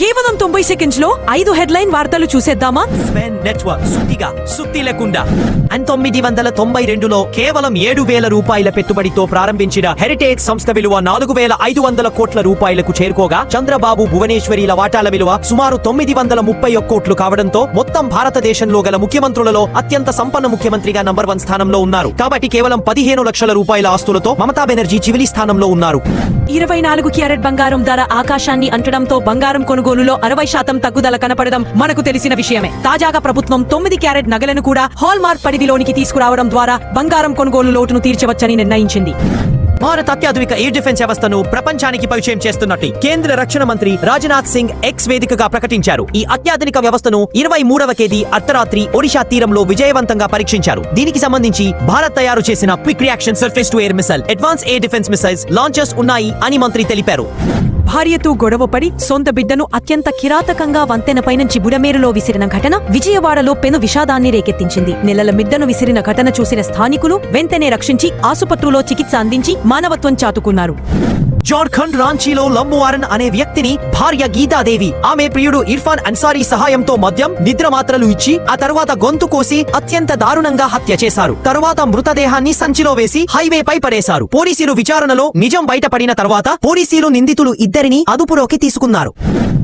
కేవలం తొంభై సెకండ్స్లో ఐదు హెడ్లైన్ వార్తలు చూసేద్దామా? స్వెన్ నెట్వర్క్ సుత్తిగా సుత్తి లేకుండా. అండ్ తొమ్మిది వందల తొంభై రెండులో కేవలం ఏడు వేల రూపాయల పెట్టుబడితో ప్రారంభించిన హెరిటేజ్ సంస్థ విలువ నాలుగు వేల ఐదు వందల కోట్ల రూపాయలకు చేరుకోగా చంద్రబాబు భువనేశ్వరిల వాటాల విలువ సుమారు తొమ్మిది వందల ముప్పై ఒక్క కోట్లు కావడంతో మొత్తం భారతదేశంలో గల ముఖ్యమంత్రులలో అత్యంత సంపన్న ముఖ్యమంత్రిగా నంబర్ వన్ స్థానంలో ఉన్నారు. కాబట్టి కేవలం పదిహేను లక్షల రూపాయల ఆస్తులతో మమతా బెనర్జీ చివరి స్థానంలో ఉన్నారు. ఇరవై నాలుగు క్యారెట్ బంగారం ధర ఆకాశాన్ని అంటడంతో బంగారం కొనుగోలులో అరవై శాతం తగ్గుదల కనపడడం మనకు తెలిసిన విషయమే. తాజాగా ప్రభుత్వం తొమ్మిది క్యారెట్ నగలను కూడా హాల్ మార్క్ పరిధిలోనికి తీసుకురావడం ద్వారా బంగారం కొనుగోలు లోటును తీర్చవచ్చని నిర్ణయించింది. భారత్ అత్యాధునిక ఎయిర్ డిఫెన్స్ వ్యవస్థను ప్రపంచానికి పరిచయం చేస్తున్నట్టు కేంద్ర రక్షణ మంత్రి రాజ్నాథ్ సింగ్ ఎక్స్ వేదికగా ప్రకటించారు. ఈ అత్యాధునిక వ్యవస్థను ఇరవై మూడవ తేదీ అర్ధరాత్రి ఒడిశా తీరంలో విజయవంతంగా పరీక్షించారు. దీనికి సంబంధించి భారత్ తయారు చేసిన quick reaction surface to air missile advance air defence missiles launchers ఉన్నాయి అని మంత్రి తెలిపారు. భార్యతో గొడవపడి సొంత బిడ్డను అత్యంత కిరాతకంగా వంతెనపై నుంచి బుడమేరులో విసిరిన ఘటన విజయవాడలో పెను విషాదాన్ని రేకెత్తించింది. నెలల మిద్దను విసిరిన ఘటన చూసిన స్థానికులు వెంటనే రక్షించి ఆసుపత్రిలో చికిత్స అందించి మానవత్వం చాటుకున్నారు. జార్ఖండ్ రాంచీలో లంబువారన్ అనే వ్యక్తిని భార్య గీతాదేవి ఆమె ప్రియుడు ఇర్ఫాన్ అన్సారీ సహాయంతో మద్యం నిద్ర మాత్రలు ఇచ్చి ఆ తర్వాత గొంతు కోసి అత్యంత దారుణంగా హత్య చేశారు. తరువాత మృతదేహాన్ని సంచిలో వేసి హైవే పై పడేశారు. పోలీసులు విచారణలో నిజం బయటపడిన తర్వాత పోలీసులు నిందితులు ఇద్దరిని అదుపులోకి తీసుకున్నారు.